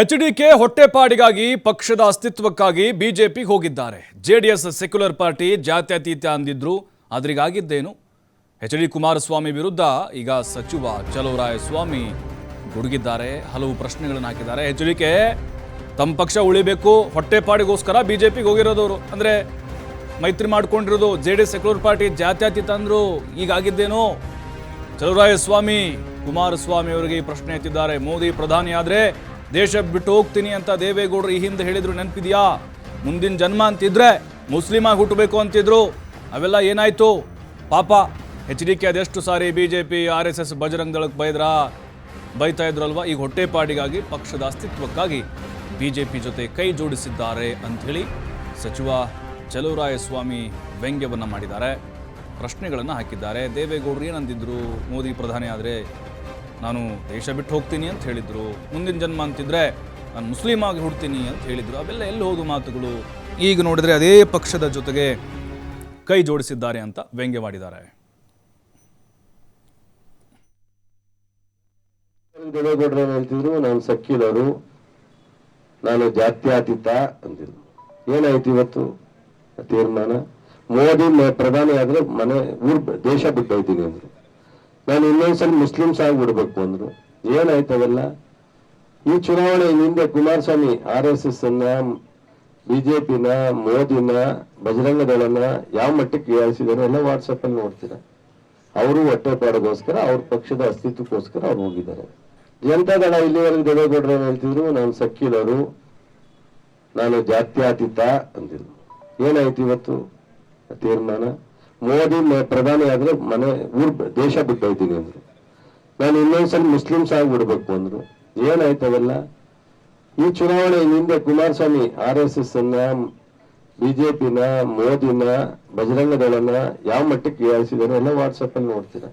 HDK ಹೊಟ್ಟೆಪಾಡಿಗಾಗಿ ಪಕ್ಷದ ಅಸ್ತಿತ್ವಕ್ಕಾಗಿ ಬಿಜೆಪಿ ಹೋಗಿದ್ದಾರೆ. ಜೆಡಿಎಸ್ ಸೆಕ್ಯುಲರ್ ಪಾರ್ಟಿ ಜಾತ್ಯತೀತ ಅಂದಿದ್ರು. ಅದರಿಗಾಗಿದ್ದೇನು ಎಚ್ ಡಿ ಕುಮಾರಸ್ವಾಮಿ ವಿರುದ್ಧ ಈಗ ಸಚಿವ ಚಲುವರಾಯಸ್ವಾಮಿ ಗುಡುಗಿದ್ದಾರೆ. ಹಲವು ಪ್ರಶ್ನೆಗಳನ್ನು ಹಾಕಿದ್ದಾರೆ. ಎಚ್ ಡಿಕೆ ತಮ್ಮ ಪಕ್ಷ ಉಳಿಬೇಕು. ಹೊಟ್ಟೆಪಾಡಿಗೋಸ್ಕರ ಬಿಜೆಪಿಗೆ ಹೋಗಿರೋದವರು. ಅಂದರೆ ಮೈತ್ರಿ ಮಾಡ್ಕೊಂಡಿರೋದು J D S secular party ಜಾತ್ಯತೀತ ಅಂದರು. ಈಗಾಗಿದ್ದೇನು? ಚಲುವರಾಯಸ್ವಾಮಿ ಕುಮಾರಸ್ವಾಮಿ ಅವರಿಗೆ ಈ ಪ್ರಶ್ನೆ ಎತ್ತಿದ್ದಾರೆ. ಮೋದಿ ಪ್ರಧಾನಿ ಆದ್ರೆ ದೇಶ ಬಿಟ್ಟು ಹೋಗ್ತೀನಿ ಅಂತ ದೇವೇಗೌಡರು ಈ ಹಿಂದೆ ಹೇಳಿದ್ರು ನೆನಪಿದೆಯಾ? ಮುಂದಿನ ಜನ್ಮ ಅಂತಿದ್ರೆ ಮುಸ್ಲಿಮ್ ಆಗಿ ಹುಟ್ಟಬೇಕು ಅಂತಿದ್ರು. ಅವೆಲ್ಲ ಏನಾಯ್ತು? ಪಾಪ ಎಚ್ ಡಿ ಕೆ ಅದೆಷ್ಟು ಸಾರಿ B J P R S S Bajrang ದಳಕ್ಕೆ ಬೈದ್ರಾ? ಬೈತಾ ಇದ್ರಲ್ವಾ? ಈಗ ಹೊಟ್ಟೆಪಾಡಿಗಾಗಿ ಪಕ್ಷದ ಅಸ್ತಿತ್ವಕ್ಕಾಗಿ ಬಿ ಜೆ ಪಿ ಜೊತೆ ಕೈ ಜೋಡಿಸಿದ್ದಾರೆ ಅಂಥೇಳಿ ಸಚಿವ ಚಲುವರಾಯಸ್ವಾಮಿ ವ್ಯಂಗ್ಯವನ್ನು ಮಾಡಿದ್ದಾರೆ. ಪ್ರಶ್ನೆಗಳನ್ನು ಹಾಕಿದ್ದಾರೆ. ದೇವೇಗೌಡರು ಏನಂದಿದ್ರು ಮೋದಿ ಪ್ರಧಾನಿ ಆದರೆ? ನಾನು ದೇಶ ಬಿಟ್ಟು ಹೋಗ್ತೀನಿ ಅಂತ ಹೇಳಿದ್ರು. ಮುಂದಿನ ಜನ್ಮ ಅಂತಿದ್ರೆ ನಾನು ಮುಸ್ಲಿಂ ಆಗಿ ಹುಡ್ತೀನಿ ಅಂತ ಹೇಳಿದ್ರು. ಅವೆಲ್ಲ ಎಲ್ಲಿ ಹೋದು ಮಾತುಗಳು? ಈಗ ನೋಡಿದ್ರೆ ಅದೇ ಪಕ್ಷದ ಜೊತೆಗೆ ಕೈ ಜೋಡಿಸಿದ್ದಾರೆ ಅಂತ ವ್ಯಂಗ್ಯವಾಡಿದ್ದಾರೆ. ದೇವೇಗೌಡರು ಅಂತಿದ್ರು, ನಾನು ಸಕ್ಕಿಲರು ನಾನು ಜಾತ್ಯಾತೀತ ಅಂತಿದ್ರು. ಏನಾಯ್ತು ಇವತ್ತು ತೀರ್ಮಾನ? ಮೋದಿ ಪ್ರಧಾನಿ ಆದ್ರೆ ಮನೆ, ಊರ್ ದೇಶ ಬಿಟ್ಟು ಹೋಯ್ತೀನಿ ಅಂದ್ರು. ನಾನು ಇನ್ನೊಂದ್ಸಲ ಮುಸ್ಲಿಮ್ಸ್ ಆಗ್ಬಿಡ್ಬೇಕು ಅಂದ್ರು. ಏನಾಯ್ತು ಈ ಚುನಾವಣೆ ಹಿಂದೆ ಕುಮಾರಸ್ವಾಮಿ ಆರ್ ಎಸ್ ಎಸ್ ಅನ್ನ ಬಿಜೆಪಿನ ಮೋದಿನ ಬಜರಂಗ ದಳನ ಯಾವ ಮಟ್ಟಕ್ಕೆ ಏಳಿಸಿದಾರೆ ಎಲ್ಲ ವಾಟ್ಸಪ್ ಅಲ್ಲಿ ನೋಡ್ತೀರಾ. ಅವರು ಹೊಟ್ಟೆಪಾಡಿಗೋಸ್ಕರ ಅವ್ರ ಪಕ್ಷದ ಅಸ್ತಿತ್ವಕ್ಕೋಸ್ಕರ ಅವ್ರು ಹೋಗಿದ್ದಾರೆ. ಜನತಾದಳ ಇಲ್ಲಿವರೆಗೆ ದೇವೇಗೌಡರು ಹೇಳ್ತಿದ್ರು? ನಾನು ಸಕ್ಕಿಲರು ನಾನು ಜಾತ್ಯಾತೀತ ಅಂತಿದ್ರು. ಏನಾಯ್ತು ಇವತ್ತು ತೀರ್ಮಾನ? ಮೋದಿ ಪ್ರಧಾನಿ ಆದ್ರೆ ಮನೆ ಊರ್ ದೇಶ ಬಿಟ್ಟು ಹೋಯ್ತೀನಿ ಅಂದ್ರು. ನಾನು ಇನ್ನೊಂದ್ಸಲ ಮುಸ್ಲಿಮ್ಸ್ ಆಗ್ಬಿಡ್ಬೇಕು ಅಂದ್ರು. ಏನಾಯ್ತು ಅವೆಲ್ಲ ಈ ಚುನಾವಣೆ ಹಿಂದೆ ಕುಮಾರಸ್ವಾಮಿ ಆರ್ ಎಸ್ ಎಸ್ ಅನ್ನ ಬಿಜೆಪಿನ ಮೋದಿನ ಬಜರಂಗ ದಳನ ಯಾವ ಮಟ್ಟಕ್ಕೆ ಏಳಿಸಿದಾರೆ ಎಲ್ಲ ವಾಟ್ಸಪ್ ಅಲ್ಲಿ ನೋಡ್ತೀರಾ?